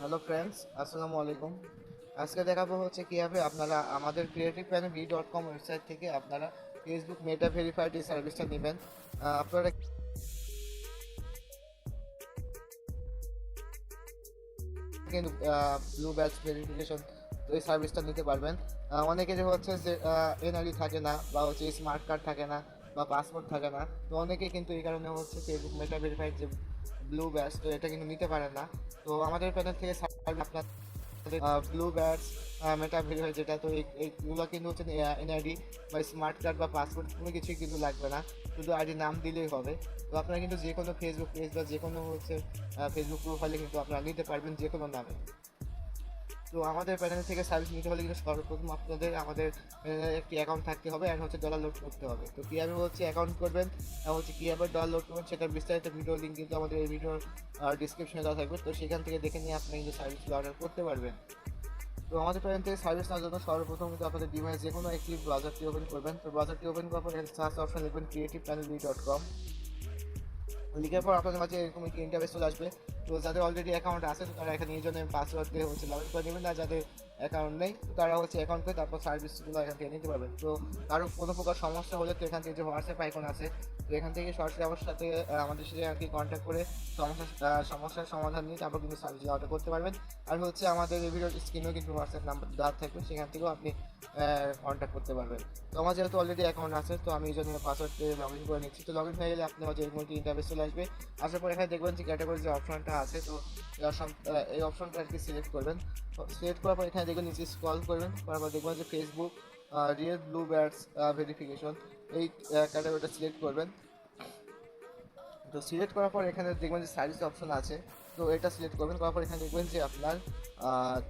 Hello friends আসসালামু আলাইকুম আজকে দেখাবো হচ্ছে কীভাবে আপনারা আমাদের creative panel B dot com website থেকে আপনারা ফেসবুক মেটা ভেরিফাইড এই সার্ভিসটা নেবেন। আপনারা কিন্তু ব্লু ব্যাচ ভেরিফিকেশন এই সার্ভিসটা নিতে পারবেন। আহ, অনেকের হচ্ছে যে এনআরই থাকে না বা হচ্ছে স্মার্ট কার্ড থাকে না বা পাসপোর্ট থাকে না তো অনেকে কিন্তু এই কারণে হচ্ছে ফেসবুক মেটা ভেরিফাইড যে ব্লু ব্যাচ তো এটা কিন্তু নিতে পারেন না। তো আমাদের প্যানেল থেকে আপনাদের ব্লু ব্যাচ মেটা ভিডিও যেটা, তো এইগুলো কিন্তু হচ্ছে এনআইডি বা স্মার্ট কার্ড বা পাসপোর্ট কোনো কিছুই কিন্তু লাগবে না। শুধু আইডি নাম দিলেই হবে। তো আপনারা কিন্তু যে কোনো ফেসবুক পেজ বা যে কোনো হচ্ছে ফেসবুক প্রোফাইলে কিন্তু আপনারা নিতে পারবেন যে কোনো নামে। তো আমাদের প্যানেল থেকে সার্ভিস নিতে হলে কিন্তু সর্বপ্রথম আপনাদের, আমাদের একটি অ্যাকাউন্ট থাকতে হবে অ্যান্ড হচ্ছে ডলার লোড করতে হবে। তো কীভাবে হচ্ছে অ্যাকাউন্ট করবেন আর হচ্ছে কীভাবে ডলার লোড করবেন সেটার বিস্তারিত ভিডিও লিঙ্ক কিন্তু আমাদের এই ভিডিওর ডিসক্রিপশনে দেওয়া থাকবে। তো সেখান থেকে দেখে নিয়ে আপনি কিন্তু সার্ভিসগুলো অর্ডার করতে পারবেন। তো আমাদের প্যানেল থেকে সার্ভিস নেওয়ার জন্য সর্বপ্রথম কিন্তু আপনাদের ডিভাইস যে কোনো একটি ব্রাউজারটি ওপেন করবেন। তো ব্রাউজারটি ওপেন করার পর সার্চ অপশন লিখবেন ক্রিয়েটিভ প্যানেল ডট কম লিখার পর আপনাদের মাঝে এরকম একটি ইন্টারভেস চলে আসবে। তো যাদের অলরেডি অ্যাকাউন্ট আছে তো তারা এখানে নিজনে পাসওয়ার্ড দিয়ে হচ্ছে লগ ইন করে নেবেন। না যাদের অ্যাকাউন্ট নেই তারা হচ্ছে অ্যাকাউন্ট করে তারপর সার্ভিসগুলো এখান থেকে নিতে পারবেন তো কারও কোনো প্রকার সমস্যা হলে তো এখান থেকে যে হোয়াটসঅ্যাপ আইকন আছে, তো এখান থেকে সরাসরি আমার সাথে আমাদের সাথে আর কি কন্ট্যাক্ট করে সমস্যা সমস্যার সমাধান নিয়ে তারপর কিন্তু সার্ভিস অর্ডার করতে পারবেন। আর হচ্ছে আমাদের এই ভিডিওর স্ক্রিনেও কিন্তু হোয়াটসঅ্যাপ নাম্বার দেওয়া থাকবে, সেখান থেকেও আপনি কন্ট্যাক্ট করতে পারবেন। তো আমার যেহেতু অলরেডি অ্যাকাউন্ট আছে, তো আমি এই জন্য পাসওয়ার্ড লগ ইন করে নিচ্ছি। তো লগ ইন হয়ে গেলে আপনি হচ্ছে এরকম একটি ইন্টারভেস চলে আসবে। আসার পর এখানে দেখবেন যে ক্যাটাগরি যে অপশনটা আছে, তো এই এই অপশনটা আর কি সিলেক্ট করবেন। সিলেক্ট করার পর এখানে দেখবেন নিচে স্ক্রল করবেন, করার পর দেখবেন যে Facebook real blue badge verification এই ক্যাটাগরিটা সিলেক্ট করবেন। তো সিলেক্ট করার পর এখানে দেখবেন যে সার্ভিস অপশন আছে, তো এটা সিলেক্ট করবেন, করার পর এখানে দেখবেন যে আপনার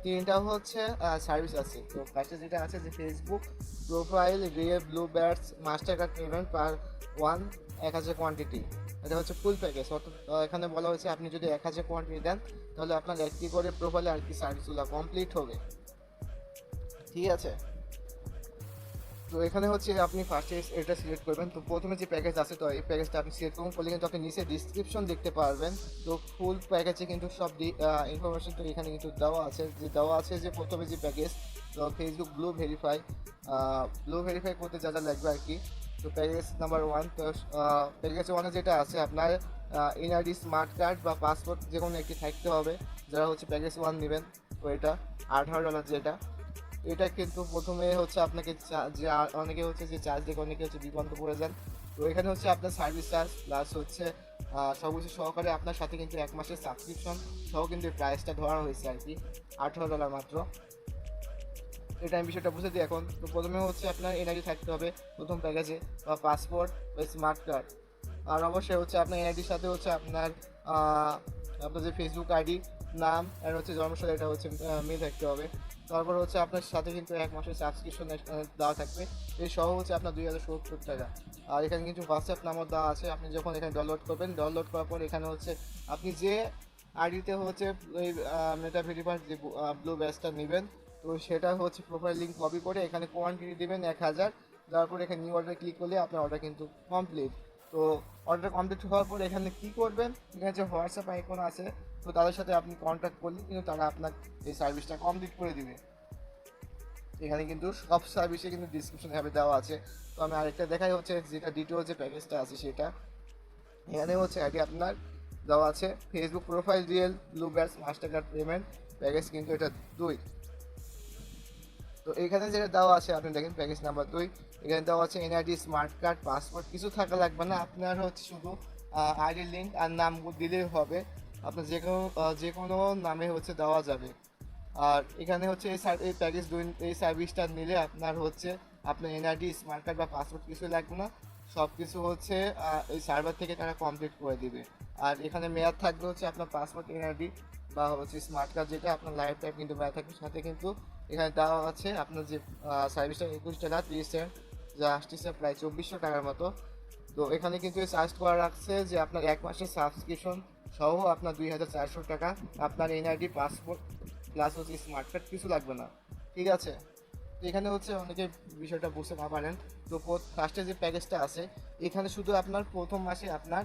তিনটা হচ্ছে সার্ভিস আছে। তো ফার্স্টে যেটা আছে যে Facebook profile real blue badge master card payment per one এক হাজার কোয়ান্টিটি এটা হচ্ছে ফুল প্যাকেজ অর্থাৎ এখানে বলা হয়েছে আপনি যদি এক হাজার কোয়ান্টিটি দেন, তাহলে আপনার একটি করে প্রোফাইলে আর কি সার্ভিসগুলো কমপ্লিট হবে। ঠিক আছে? তো এখানে হচ্ছে আপনি ফার্স্টে এটা সিলেক্ট করবেন। তো প্রথমে যে প্যাকেজ আছে, তো এই প্যাকেজটা আপনি সিলেক্ট করুন। করলে কিন্তু আপনি নিচে ডিসক্রিপশন দেখতে পারবেন। তো ফুল প্যাকেজে কিন্তু সব ইনফরমেশন তো এখানে কিন্তু দেওয়া আছে। যে দেওয়া আছে যে প্রথমে যে প্যাকেজ তো Facebook blue verify blue verify করতে যা যা লাগবে আর কি। তো প্যাকেজ নাম্বার ওয়ান তো প্যাকেজ ওয়ানে যেটা আছে, আপনার এনআরডি স্মার্ট কার্ড বা পাসপোর্ট যে কোনো একটি থাকতে হবে। যারা হচ্ছে প্যাকেজ ওয়ান নেবেন, তো এটা আঠারো ডলার যেটা। এটা কিন্তু প্রথমে হচ্ছে আপনাকে অনেকে হচ্ছে যে চার্জ দেখে অনেকে হচ্ছে বিভ্রান্ত পড়ে যান তো এখানে হচ্ছে আপনার সার্ভিস চার্জ প্লাস হচ্ছে আহ, সব কিছু সহকারে আপনার সাথে কিন্তু এক মাসের সাবস্ক্রিপশন সহ কিন্তু প্রাইসটা ধরা হয়েছে আর কি আঠারো ডলার মাত্র। এটা আমি বিষয়টা বুঝে দিই এখন। তো প্রথমে হচ্ছে আপনার এনআইডি থাকতে হবে প্রথম প্যাকেজে বা পাসপোর্ট বা স্মার্ট কার্ড আর অবশ্যই হচ্ছে আপনার এনআইডির সাথে হচ্ছে আপনার আপনার যে ফেসবুক আইডি নাম আর হচ্ছে জন্মসাল এটা হচ্ছে মিল থাকতে হবে। তারপর হচ্ছে আপনার সাথে কিন্তু এক মাসের সাবস্ক্রিপশন দেওয়া থাকবে। এই সহ হচ্ছে আপনার দুই হাজার সত্তর টাকা। আর এখানে কিন্তু হোয়াটসঅ্যাপ নাম্বার দেওয়া আছে, আপনি যখন এখানে ডাউনলোড করবেন ডাউনলোড করার পর এখানে হচ্ছে আপনি যে আইডিতে হচ্ছে ওই মেটা ভেরিফাই যে ব্লু ব্যাচটা নেবেন, তো সেটা হচ্ছে প্রোফাইল লিঙ্ক কপি করে এখানে কোয়ান্টিটি দেবেন এক হাজার। তারপর এখানে নিউ অর্ডার ক্লিক করলে আপনার অর্ডার কিন্তু কমপ্লিট তো অর্ডার কমপ্লিট হওয়ার পর এখানে কি করবেন? এখানে যে হোয়াটসঅ্যাপ আইকন আছে তো তাদের সাথে আপনি কন্ট্যাক্ট করলে কিন্তু তারা আপনার এই সার্ভিসটা কমপ্লিট করে দিবে। এখানে কিন্তু সব সার্ভিসে কিন্তু ডিসক্রিপশন ভাবে দেওয়া আছে। তো আমি আরেকটা দেখাই হচ্ছে, যেটা ডিটেল যে প্যাকেজটা আছে সেটা। এখানে হচ্ছে আইডি আপনার দেওয়া আছে। Facebook profile real blue badge master card payment package কিন্তু এটা দুই। তো এখানে যেটা দেওয়া আছে, আপনি দেখেন প্যাকেজ নাম্বার দুই। এখানে দেওয়া আছে এনআইডি স্মার্ট কার্ড পাসপোর্ট কিছু থাকা লাগবে না। আপনার হচ্ছে শুধু আইডি লিঙ্ক আর নাম দিলেই হবে। আপনার যে কোনো যে কোনো নামে হচ্ছে দেওয়া যাবে। আর এখানে হচ্ছে এই এই প্যাকেজ দুই, এই সার্ভিসটা নিলে আপনার হচ্ছে আপনার এনআইডি স্মার্ট কার্ড বা পাসপোর্ট কিছু লাগবে না। সব কিছু হচ্ছে এই সার্ভার থেকে তারা কমপ্লিট করে দিবে। আর এখানে মেয়াদ থাকবে হচ্ছে আপনার পাসপোর্ট এনআরডি বা হচ্ছে স্মার্ট কার্ড যেটা আপনার লাইফ টাইম কিন্তু মেয়াদ থাকবে। সাথে কিন্তু এখানে দেওয়া আছে আপনার যে সার্ভিসটা একুশ টাকা, তিরিশ সেন্ট যা আসতেছে প্রায় চব্বিশশো টাকার মতো। তো এখানে কিন্তু চার্জ করা রাখছে যে আপনার এক মাসের সাবস্ক্রিপশন সহ আপনার দুই হাজার চারশো টাকা আপনার এনআইডি পাসপোর্ট প্লাস হচ্ছে স্মার্ট কার্ড কিছু লাগবে না। ঠিক আছে? এখানে হচ্ছে অনেকে বিষয়টা বুঝতে না পারেন। তো ফার্স্টে যে প্যাকেজটা আছে এখানে শুধু আপনার প্রথম মাসে আপনার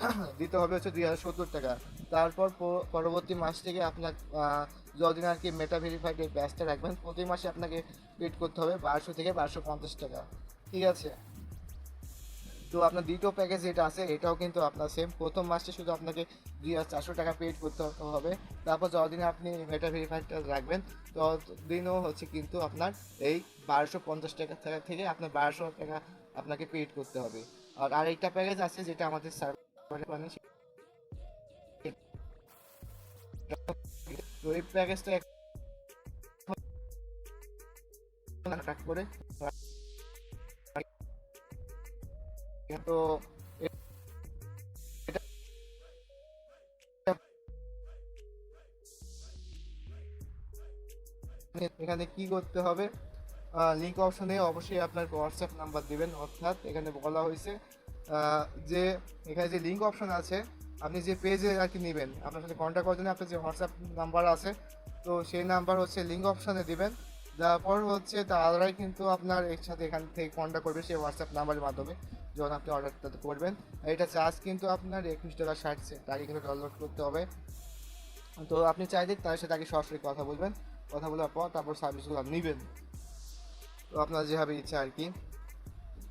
দিতে হবে হচ্ছে দুই হাজার সত্তর টাকা। তারপর পরবর্তী মাস থেকে আপনার আহ, যতদিন আর কি মেটা ভেরিফাইড ব্যাচটা রাখবেন প্রতি মাসে আপনাকে পেড করতে হবে বারোশো থেকে বারোশো পঞ্চাশ টাকা। ঠিক আছে? তো আপনার দ্বিতীয় প্যাকেজ যেটা আছে, এটাও কিন্তু আপনার সেম প্রথম মাসে শুধু আপনাকে দুই হাজার চারশো টাকা পেড করতে হবে তারপর যতদিন আপনি মেটা ভেরিফাইডটা রাখবেন, ততদিনও হচ্ছে কিন্তু আপনার এই বারোশো পঞ্চাশ টাকা থেকে- থেকে আপনার বারোশো টাকা আপনাকে পেড করতে হবে। আর আরেকটা প্যাকেজ আছে যেটা আমাদের মানে প্যাকেজটা করে তো এখানে কি করতে হবে? লিঙ্ক অপশনে অবশ্যই আপনার হোয়াটসঅ্যাপ নাম্বার দিবেন, অর্থাৎ এখানে বলা হয়েছে যে এখানে যে লিঙ্ক অপশন আছে, আপনি যে পেজে আর কি নেবেন, আপনার সাথে কন্ট্যাক্ট করার জন্য আপনার যে হোয়াটসঅ্যাপ নাম্বার আছে, তো সেই নাম্বার হচ্ছে লিঙ্ক অপশনে দিবেন। তারপর হচ্ছে তারাই কিন্তু আপনার এর সাথে এখান থেকে কন্ট্যাক্ট করবে, সেই হোয়াটসঅ্যাপ নাম্বারের মাধ্যমে। যখন আপনি অর্ডারটা করবেন। এটা চার্জ কিন্তু আপনার একুশ টাকা ষাট সেন্ট কিন্তু ডাউনলোড করতে হবে। তো আপনি চাইলে তার সাথে আগে সরাসরি কথা বলবেন। কথা বলার পর তারপর সার্ভিসগুলো নেবেন। তো আপনার যেভাবে ইচ্ছা আর কি।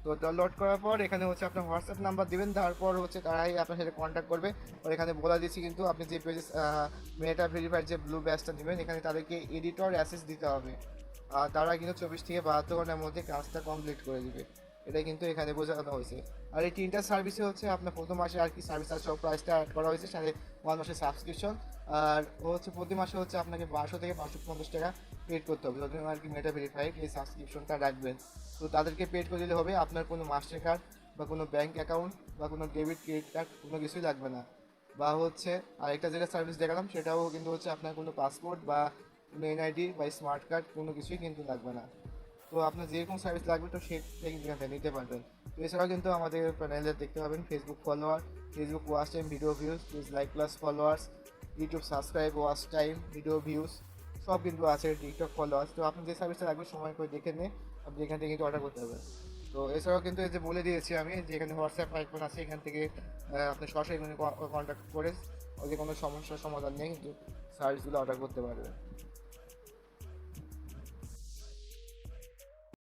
তো ডাউনলোড করার পর এখানে হচ্ছে আপনার হোয়াটসঅ্যাপ নাম্বার দিবেন। তারপর হচ্ছে তারাই আপনার সাথে কন্ট্যাক্ট করবে। আর এখানে বলা দিচ্ছি কিন্তু আপনি যে পেজে মেটা ভেরিফাইড যে ব্লু ব্যাচটা নেবেন, এখানে তাদেরকে এডিটর অ্যাসেস দিতে হবে। আর তারা কিন্তু চব্বিশ থেকে বাহাত্তর ঘণ্টার মধ্যে কাজটা কমপ্লিট করে দিবে। এটা কিন্তু এখানে বোঝানো হয়েছে। আর এই তিনটা সার্ভিসে হচ্ছে আপনার প্রথম মাসে আর কি সার্ভিস আর সব প্রাইসটা অ্যাড করা হয়েছে, সাথে ওয়ান মাসের সাবস্ক্রিপশন আর ও হচ্ছে প্রতি মাসে হচ্ছে আপনাকে বারোশো থেকে পাঁচশো পঞ্চাশ টাকা পেড করতে হবে। যতদিন আর কি মেটা ভেরিফাইড এই সাবস্ক্রিপশনটা রাখবেন। তো তাদেরকে পেড করে দিলে হবে আপনার কোনো মাস্টার কার্ড বা কোনো ব্যাঙ্ক অ্যাকাউন্ট বা কোনো ডেবিট ক্রেডিট কার্ড কোনো কিছুই লাগবে না। বা হচ্ছে আরেকটা যেটা সার্ভিস দেখালাম, সেটাও কিন্তু হচ্ছে আপনার কোনো পাসপোর্ট বা কোনো এনআইডি বা স্মার্ট কার্ড কোনো কিছুই কিন্তু লাগবে না। তো আপনার যেরকম সার্ভিস লাগবে তো সেটা কিন্তু এখান থেকে নিতে পারবেন। তো এছাড়াও কিন্তু আমাদের প্যানেলে দেখতে পাবেন Facebook follower Facebook watch time video views please like plus followers YouTube subscribe watch time video views সব কিন্তু আছে টিকটক ফলোয়ার্স তো আপনি যে সার্ভিসটা লাগবে সময় করে দেখে নিয়ে আপনি এখান থেকে কিন্তু অর্ডার করতে পারবেন। তো এছাড়াও কিন্তু এই যে বলে দিয়েছি আমি, যে এখানে হোয়াটসঅ্যাপ আইকন আছে, এখান থেকে আপনি সরাসরি কন্ট্যাক্ট করে যে কোনো সমস্যার সমাধান নিয়ে কিন্তু সার্ভিসগুলো অর্ডার করতে পারবেন।